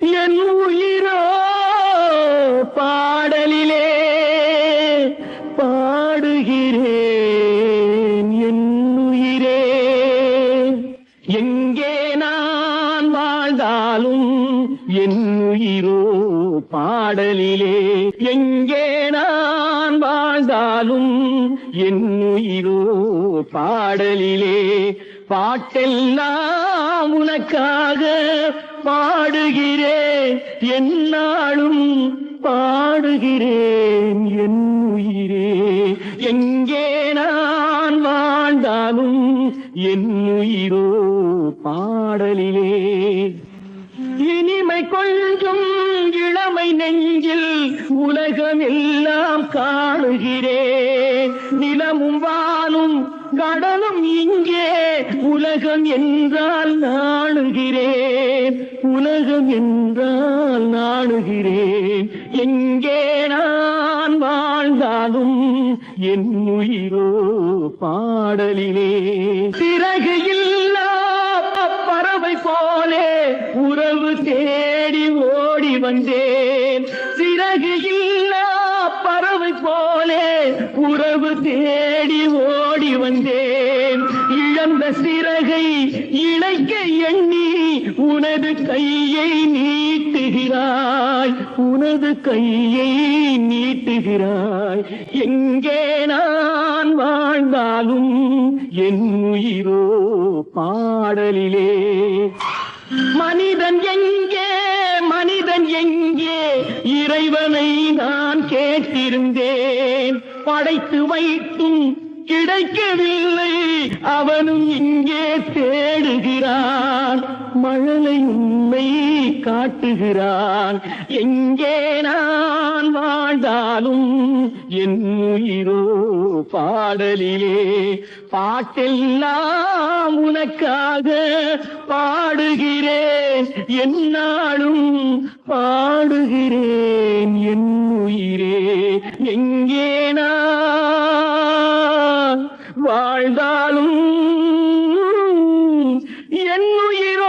என் உயிரோ பாடலிலே பாடுகிறேன் என் உயிரே. எங்கே நான் வாழ்ந்தாலும் என் உயிரோ பாடலிலே. எங்கே நான் வாழ்ந்தாலும் என் உயிரோ பாடலிலே. பாட்டெல்லாம் உனக்காக பாடுகிறேன். என்னாலும் பாடுகிறேன். என் உயிரே எங்கே நான் வாழ்ந்தாலும் என் உயிரோ பாடலிலே. இனிமை கொஞ்சம் இளமை நெஞ்சில் உலகம் எல்லாம் காணுகிறேன். நிலமும் வானும் கடலும் இங்கே உலகம் என்றால் நாணுகிறேன். உலகம் என்றால் நாணுகிறேன். எங்கே நான் வாழ்ந்தாலும் என் உயிரோ பாடலிலே. சிறகு இல்லா பறவை போலே உறவு தேடி ஓடி வந்தேன். சிறகு நானே உறவு தேடி ஓடி வந்தேன். இழந்த சிறகை இழைக்க எண்ணி உனது கையை நீட்டுகிறாய். உனது கையை நீட்டுகிறாய். எங்கே நான் வாழ்ந்தாலும் என் உயிரோ பாடலிலே. மனிதன் எங்கே மனிதன் எங்கே இறைவனை நான் கேட்டிருந்தேன். படைத்து வைத்தும் கிடைக்கவில்லை. அவனும் இங்கே தேடுகிறான். மழலை உண்மை காட்டுகிறான். எங்கே நான் வாழ்ந்தாலும் என் உயிரோ பாடலிலே. பாட்டெல்லாம் உனக்காக பாடுகிறேன். என்னாலும் பாடுகிறேன். என் இருந்தாலும் என் உயிர்